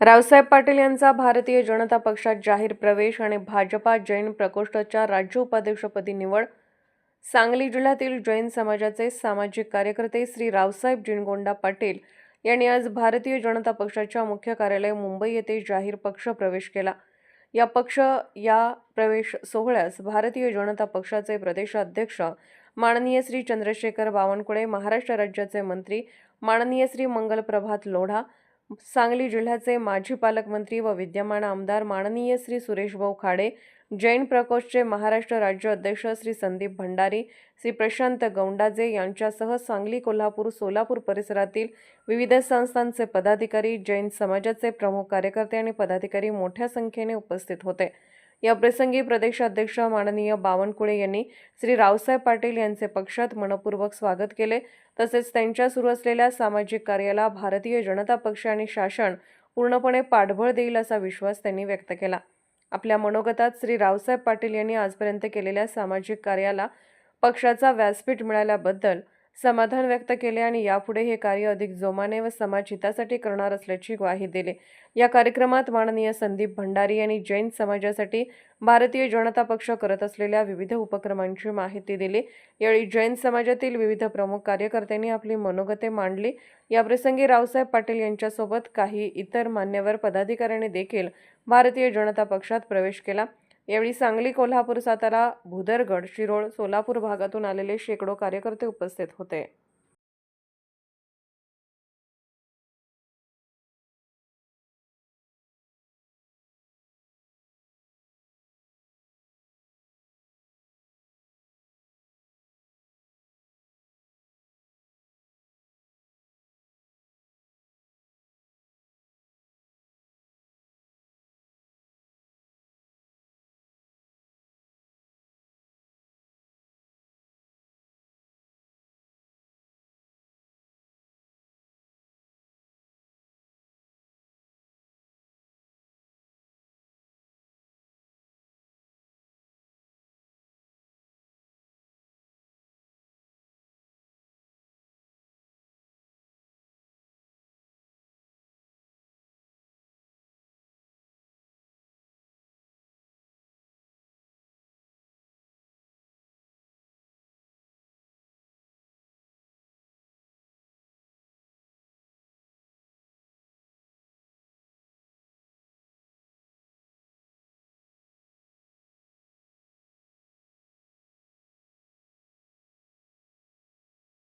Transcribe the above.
रावसाहेब पाटील यांचा भारतीय जनता पक्षात जाहीर प्रवेश आणि भाजपा जैन प्रकोष्ठच्या राज्य उपाध्यक्षपदी निवड. सांगली जिल्ह्यातील जैन समाजाचे सामाजिक कार्यकर्ते श्री रावसाहेब जिनगोंडा पाटील यांनी आज भारतीय जनता पक्षाच्या मुख्य कार्यालय मुंबई येथे जाहीर पक्ष प्रवेश केला. या पक्ष या प्रवेश सोहळ्यास भारतीय जनता पक्षाचे प्रदेशाध्यक्ष माननीय श्री चंद्रशेखर बावनकुळे महाराष्ट्र राज्याचे मंत्री माननीय श्री मंगल प्रभात लोढा सांगली जिल्ह्याचे माजी पालकमंत्री व विद्यमान आमदार माननीय श्री सुरेशभाऊ खाडे जैन प्रकोष्ठचे महाराष्ट्र राज्य अध्यक्ष श्री संदीप भंडारी श्री प्रशांत गौंडाजे यांच्यासह सांगली कोल्हापूर सोलापूर परिसरातील विविध संस्थांचे पदाधिकारी जैन समाजाचे प्रमुख कार्यकर्ते आणि पदाधिकारी मोठ्या संख्येने उपस्थित होते. या प्रसंगी प्रदेशाध्यक्ष माननीय बावनकुळे यांनी श्री रावसाहेब पाटील यांचे पक्षात मनपूर्वक स्वागत केले. तसेच त्यांच्या सुरू असलेल्या सामाजिक कार्याला भारतीय जनता पक्ष आणि शासन पूर्णपणे पाठबळ देईल असा विश्वास त्यांनी व्यक्त केला. आपल्या मनोगतात श्री रावसाहेब पाटील यांनी आजपर्यंत केलेल्या सामाजिक कार्याला पक्षाचा व्यासपीठ मिळाल्याबद्दल समाधान व्यक्त केले आणि यापुढे हे कार्य अधिक जोमाने व समाज हितासाठी करणार असल्याची ग्वाही दिली. या कार्यक्रमात माननीय संदीप भंडारी यांनी जैन समाजासाठी भारतीय जनता पक्ष करत असलेल्या विविध उपक्रमांची माहिती दिली. यावेळी जैन समाजातील विविध प्रमुख कार्यकर्त्यांनी आपली मनोगते मांडली. याप्रसंगी रावसाहेब पाटील यांच्यासोबत काही इतर मान्यवर पदाधिकाऱ्यांनी देखील भारतीय जनता पक्षात प्रवेश केला. यावेळी सांगली कोल्हापूर सातारा भुदरगड शिरोळ सोलापूर भागातून आलेले शेकडो कार्यकर्ते उपस्थित होते.